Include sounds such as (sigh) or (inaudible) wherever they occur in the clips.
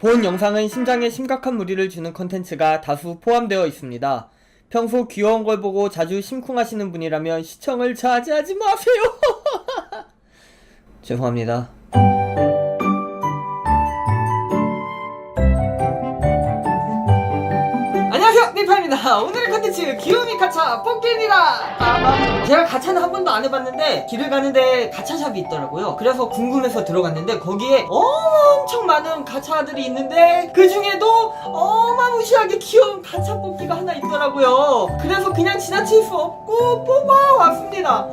본 영상은 심장에 심각한 무리를 주는 컨텐츠가 다수 포함되어 있습니다. 평소 귀여운 걸 보고 자주 심쿵하시는 분이라면 시청을 자제하지 마세요. (laughs) 죄송합니다. 안녕하세요 니파입니다 오늘의 컨텐츠 귀요미 가차 뽑기입니다 빠밤. 제가 가차는 한 번도 안 해봤는데 길을 가는데 가차샵이 있더라고요 그래서 궁금해서 들어갔는데 거기에 엄청 많은 가차들이 있는데 그 중에도 어마무시하게 귀여운 가차 뽑기가 하나 있더라고요 그래서 그냥 지나칠 수 없고 뽑아왔습니다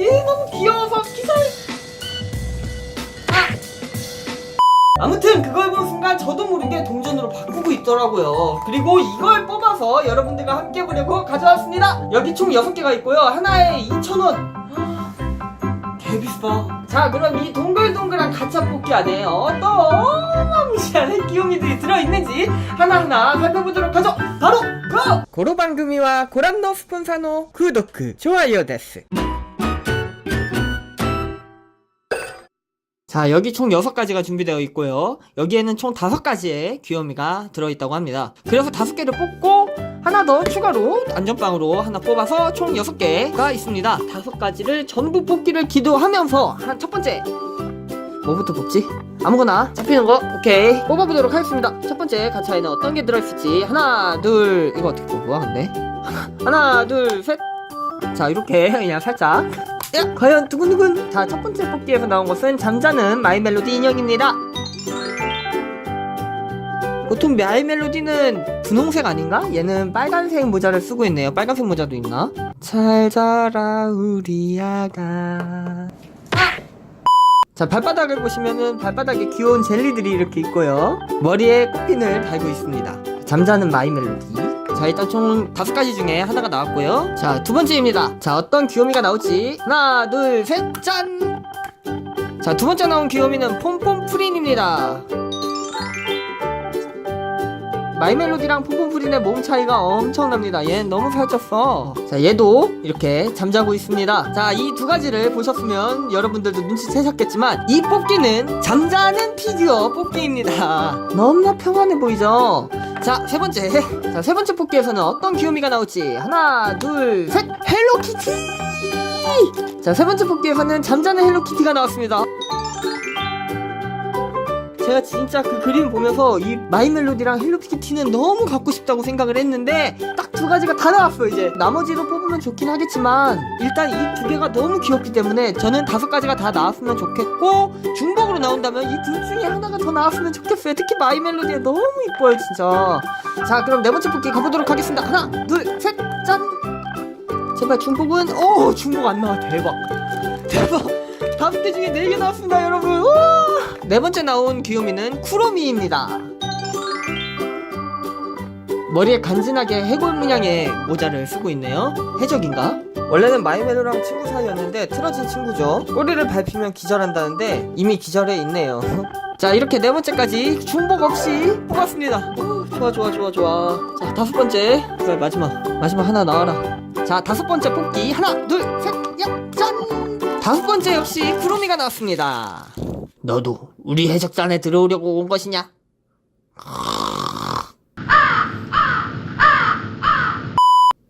얘 너무 귀여워서 기사를 아무튼 그걸 본 순간 저도 모르게 동전으로 바꾸고 있더라고요. 그리고 이걸 뽑아서 여러분들과 함께 보려고 가져왔습니다. 여기 총 6개가 있고요. 하나에 2,000원. 개비싸. 자, 그럼 이 동글동글한 가차 뽑기 안에 어떤 어마무시한 귀요미들이 들어있는지 하나하나 살펴보도록 하죠. 바로 고! 고로방금이와 고란노 스폰사노 구독, 좋아요 데스. 자, 여기 총 6가지가 준비되어 있고요. 여기에는 총 5가지의 귀요미가 들어있다고 합니다. 그래서 5개를 뽑고 하나 더 추가로 안전빵으로 하나 뽑아서 총 6개가 있습니다. 5가지를 전부 뽑기를 기도하면서 한 첫 번째. 뭐부터 뽑지? 아무거나 잡히는 거? 오케이. 뽑아보도록 하겠습니다. 첫 번째 가차에는 어떤 게 들어있을지. 하나 둘. 이거 어떻게 뽑아 근데? (laughs) 하나 둘 셋. 자 이렇게 그냥 살짝. 야, 과연 두근두근. 자 첫 번째 뽑기에서 나온 것은 잠자는 마이 멜로디 인형입니다 보통 마이 멜로디는 분홍색 아닌가? 얘는 빨간색 모자를 쓰고 있네요. 빨간색 모자도 있나? 잘 자라 우리 아가. 자 발바닥을 보시면은 발바닥에 귀여운 젤리들이 이렇게 있고요. 머리에 꽃핀을 달고 있습니다. 잠자는 마이 멜로디. 자 일단 총 다섯 가지 중에 하나가 나왔고요. 자 두 번째입니다. 자 어떤 귀요미가 나올지. 하나 둘 셋 짠! 자 두 번째 나온 귀요미는 폼폼 프린입니다 마이멜로디랑 폼폼프린의 몸 차이가 엄청납니다. 얘는 너무 살쪘어. 자, 얘도 이렇게 잠자고 있습니다. 자, 이 두 가지를 보셨으면 여러분들도 눈치채셨겠지만 이 뽑기는 잠자는 피규어 뽑기입니다. 너무나 평안해 보이죠? 자, 세 번째. 자, 세 번째 뽑기에서는 어떤 귀요미가 나올지 하나, 둘, 셋. 헬로키티! 자, 세 번째 뽑기에서는 잠자는 헬로키티가 나왔습니다. 제가 진짜 그 그림 보면서 이 마이 멜로디랑 헬로키티는 너무 갖고 싶다고 생각을 했는데 딱 두 가지가 다 나왔어 이제. 나머지도 뽑으면 좋긴 하겠지만 일단 이 두 개가 너무 귀엽기 때문에 저는 다섯 가지가 다 나왔으면 좋겠고 중복으로 나온다면 이 둘 중에 하나가 더 나왔으면 좋겠어요. 특히 마이 멜로디가 너무 이뻐요 진짜. 자 그럼 네 번째 뽑기 가보도록 하겠습니다. 하나 둘 셋 짠! 제발 중복은 오 중복 안 나와. 대박. 대박. 다섯 개 중에 네 개 나왔습니다 여러분. 우와! 네 번째 나온 귀요미는 쿠로미입니다. 머리에 간지나게 해골 문양의 모자를 쓰고 있네요. 해적인가? 원래는 마이멜로랑 친구 사이였는데 틀어진 친구죠. 꼬리를 밟히면 기절한다는데 이미 기절해 있네요. (laughs) 자 이렇게 네 번째까지 중복 없이 뽑았습니다. 오, 좋아 좋아 좋아 좋아. 자 다섯 번째. 그래 마지막. 마지막 하나 나와라. 자 다섯 번째 뽑기. 하나 둘셋 야 짠! 다섯 번째 역시 쿠로미가 나왔습니다 너도 우리 해적단에 들어오려고 온 것이냐?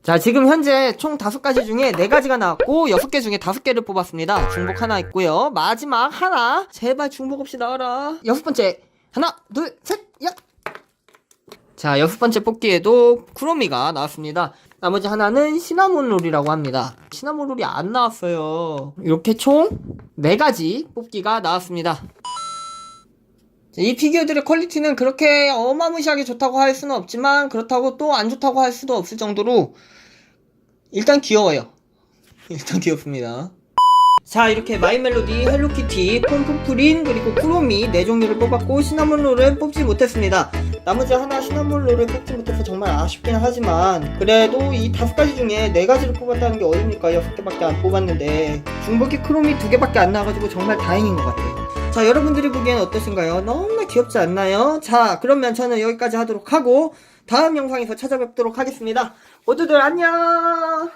자 지금 현재 총 다섯 가지 중에 네 가지가 나왔고 여섯 개 중에 다섯 개를 뽑았습니다. 중복 하나 있고요. 마지막 하나. 제발 중복 없이 나와라. 여섯 번째. 하나 둘 셋 야 자 여섯 번째 뽑기에도 쿠로미가 나왔습니다 나머지 하나는 시나몬 롤이라고 합니다 시나몬 롤이 안 나왔어요 이렇게 총네 가지 뽑기가 나왔습니다 자, 이 피규어들의 퀄리티는 그렇게 어마무시하게 좋다고 할 수는 없지만 그렇다고 또 안 좋다고 할 수도 없을 정도로 일단 귀여워요. (laughs) 일단 귀엽습니다. 자 이렇게 마이멜로디, 헬로키티, 폼폼프린 그리고 쿠로미 네 종류를 뽑았고 시나몬롤을 뽑지 못했습니다. 나머지 하나 시나몬롤을 뽑지 못해서 정말 아쉽긴 하지만 그래도 이 다섯 가지 중에 네 가지를 뽑았다는 게 어딥니까? 여섯 개밖에 안 뽑았는데 중복기 크롬이 두 개밖에 안 나와가지고 정말 다행인 것 같아요. 자 여러분들이 보기엔 어떠신가요? 너무나 귀엽지 않나요? 자 그러면 저는 여기까지 하도록 하고 다음 영상에서 찾아뵙도록 하겠습니다. 모두들 안녕